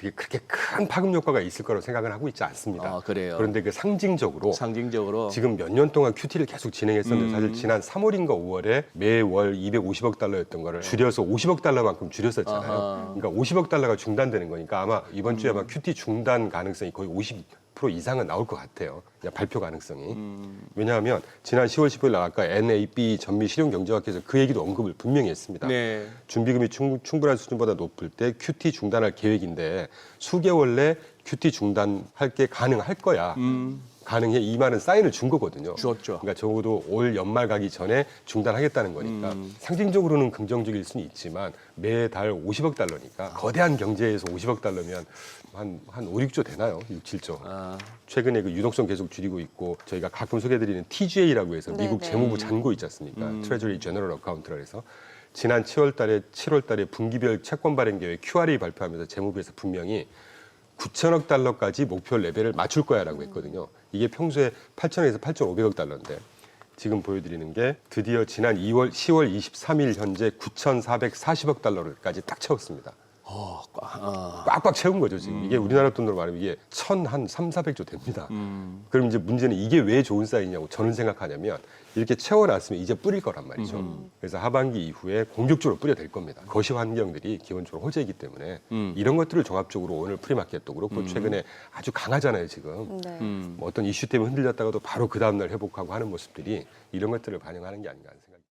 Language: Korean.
그게 그렇게 큰 파급 효과가 있을 거라고 생각을 하고 있지 않습니다. 아, 그래요. 그런데 그 상징적으로 상징적으로 지금 몇 년 동안 큐티를 계속 진행했었는데 음. 사실 지난 3월인가 5월에 매월 250억 달러였던 거를 줄여서 50억 달러만큼 줄였었잖아요. 아하. 그러니까 50억 달러가 중단되는 거니까 아마 이번 주에 음. 아마 큐티 중단 가능성이 거의 50% 이상은 나올 것 같아요. 그냥 발표 가능성이. 음. 왜냐하면 지난 10월 15일 날 아까 NAB 전미 실용경제학회에서 그 얘기도 언급을 분명히 했습니다. 네. 준비금이 충, 충분한 수준보다 높을 때 QT 중단할 계획인데 수개월 내 QT 중단할 게 가능할 거야. 가능해 이 말은 사인을 준 거거든요. 음. 주었죠. 그러니까 적어도 올 연말 가기 전에 중단하겠다는 거니까 음. 상징적으로는 긍정적일 수는 있지만 매달 50억 달러니까 거대한 경제에서 50억 달러면 한, 한 5, 6조 되나요? 6, 7조. 아, 최근에 그 유동성 계속 줄이고 있고 저희가 가끔 소개해드리는 TGA라고 해서 미국 네네. 재무부 잔고 있지 않습니까? 트레저리 제너럴 어카운트라 해서 지난 7월 달에 7월 달에 분기별 채권 발행 계획 QRA 발표하면서 재무부에서 분명히 9천억 달러까지 목표 레벨을 맞출 거야라고 했거든요. 이게 평소에 8천에서 8,500억 달러인데 지금 보여드리는 게 드디어 지난 2월 10월 23일 현재 9,440억 달러까지 딱 채웠습니다. 어, 꽉, 아, 꽉꽉 채운 거죠 지금 이게 우리나라 돈으로 말하면 이게 천한 3, 400조 됩니다. 음. 그럼 이제 문제는 이게 왜 좋은 사인이냐고 저는 생각하냐면 이렇게 채워놨으면 이제 뿌릴 거란 말이죠. 음. 그래서 하반기 이후에 공격적으로 뿌려 될 겁니다. 거시 환경들이 기본적으로 호재이기 때문에 음. 이런 것들을 종합적으로 오늘 프리마켓도 그렇고 최근에 아주 강하잖아요 지금. 네. 음. 뭐 어떤 이슈 때문에 흔들렸다가도 바로 그 다음날 회복하고 하는 모습들이 이런 것들을 반영하는 게 아닌가 하는 생각이